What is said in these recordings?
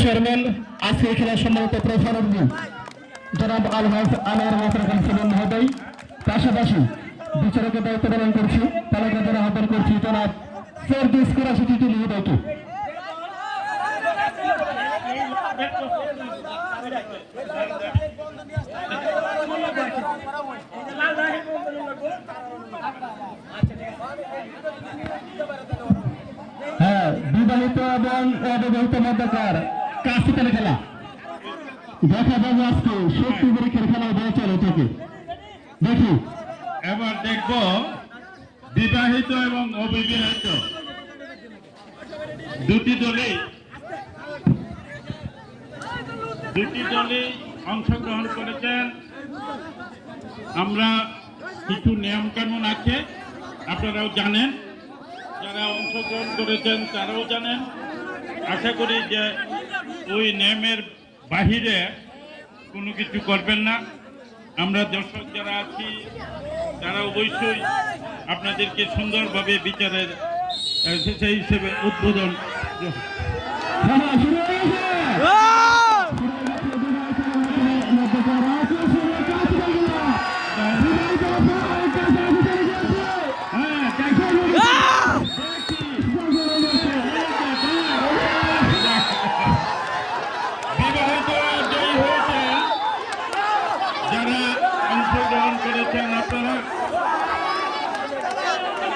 Chairman আজকে খেলার সম্মানিত প্রধানমন্ত্রী জনাব আল আনোয়ার মাসুর খান সেলিম মহোদয়। পাশাপাশি বিচারকের দায়িত্ব পালন করছি তালিকা দ্বারা আহ্বান করছি জনাব ফেরদুস কুরাশি টিটি মহোদয়কে। হ্যাঁ বিবাহিত এবং অবিবাহিত মধ্যকার কাস্তিকালে খেলা দেখা যাবে আজকে শক্তি পরীক্ষার খেলা বয়ে চলে থেকে দেখি। এবার দেখব বিবাহিত এবং অবিবাহিত। দুটি দলেই দুটি দলেই অংশগ্রহণ করেছেন। আমরা কিছু নিয়ম কানুন আছে, আপনারাও জানেন। যারা অংশগ্রহণ করেছেন তারাও জানেন। আশা করি যে ওই নেমের বাহিরে কোনো কিছু করবেন না। আমরা দর্শক যারা আছি, তারা অবশ্যই আপনাদেরকে সুন্দরভাবে বিচারের সেই হিসেবে উদ্বোধন।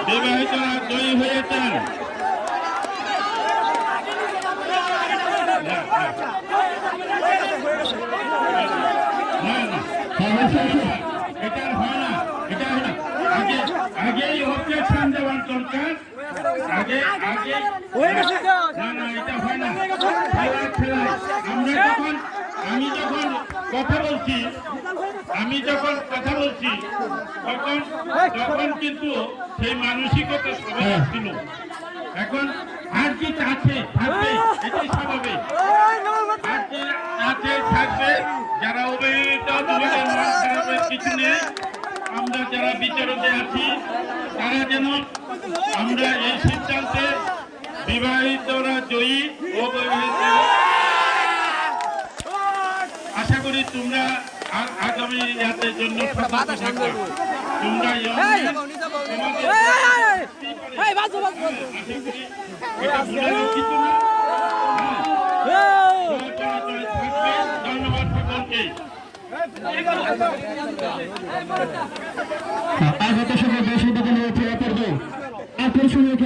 বিবাহিতরা জয়ী হয়েছেন। না, না, এটা হয় না এটা আগে আগেই অবজেকশন দেওয়ার দরকার। আগে আগে না না এটা হয় না। খেলা খেলা। আমরা যখন আমি যখন কথা বলছি আমি যখন কথা বলছি তখন তখন কিন্তু সেই মানসিকতা সবাই ছিল। এখন আর কি আছে? থাকবে এটাই স্বাভাবিক। আছে আছে থাকবে যারা অবহেলিত তোমাদের মন খারাপের কিছু নেই আমরা যারা বিচারকে আছি তারা যেন আমরা এই সিদ্ধান্তে বিবাহিতরা জয়ী অবহেলিত আশা করি তোমরা আর আগামী ইয়াতের জন্য সতর্ক থাকবে তোমরা ধন্যবাদ সকলকে আগত সময়